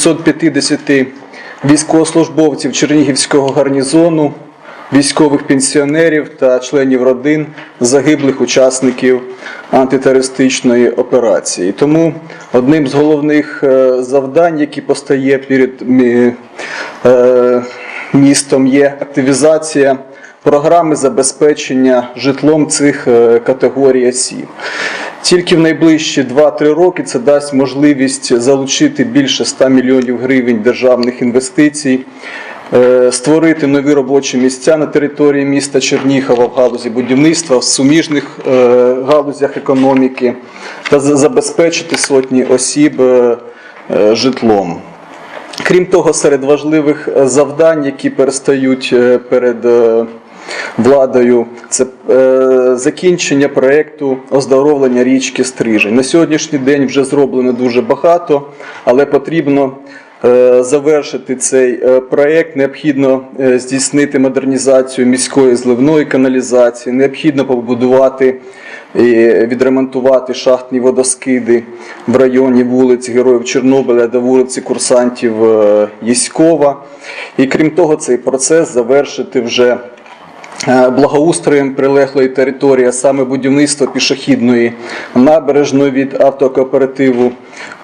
550 військовослужбовців Чернігівського гарнізону, військових пенсіонерів та членів родин загиблих учасників антитерористичної операції. Тому одним з головних е, завдань, які постає перед е, містом, є активізація програми забезпечення житлом цих е, категорій осіб. Тільки в найближчі 2-3 роки це дасть можливість залучити більше 100 мільйонів гривень державних інвестицій, е, створити нові робочі місця на території міста Чернігова в галузі будівництва, в суміжних е, галузях економіки та забезпечити сотні осіб е, житлом. Крім того, серед важливих завдань, які перестають перед владою, це е, закінчення проєкту оздоровлення річки Стрижень. На сьогоднішній день вже зроблено дуже багато, але потрібно е, завершити цей е, проєкт. Необхідно е, здійснити модернізацію міської зливної каналізації, необхідно побудувати і відремонтувати шахтні водоскиди в районі вулиць Героїв Чорнобиля до вулиці курсантів Єськова. І крім того, цей процес завершити вже благоустроєм прилеглої території, а саме будівництво пішохідної набережної від автокооперативу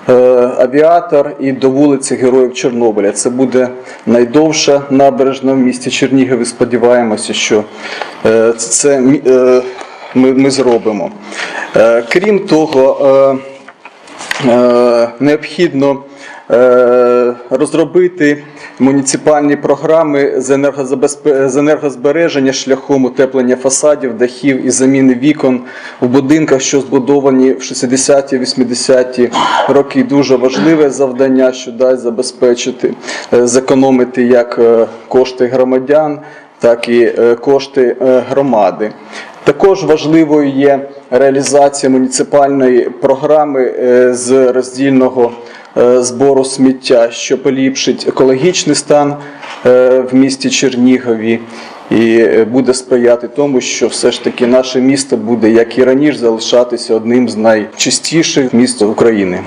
е, Авіатор і до вулиці Героїв Чорнобиля. Це буде найдовша набережна в місті Чернігові. Сподіваємося, що е, це е, ми, ми зробимо. Е, Крім того, е, е, необхідно е, розробити муніципальні програми з енергозбереження шляхом утеплення фасадів, дахів і заміни вікон в будинках, що збудовані в 60-ті, 80-ті роки. Дуже важливе завдання, що дасть забезпечити, е, зекономити як е, кошти громадян, так і е, кошти е, громади. Також важливою є реалізація муніципальної програми е, з роздільного е, збору сміття, що поліпшить екологічний стан е, в місті Чернігові і буде сприяти тому, що все ж таки наше місто буде, як і раніше, залишатися одним з найчистіших міст України.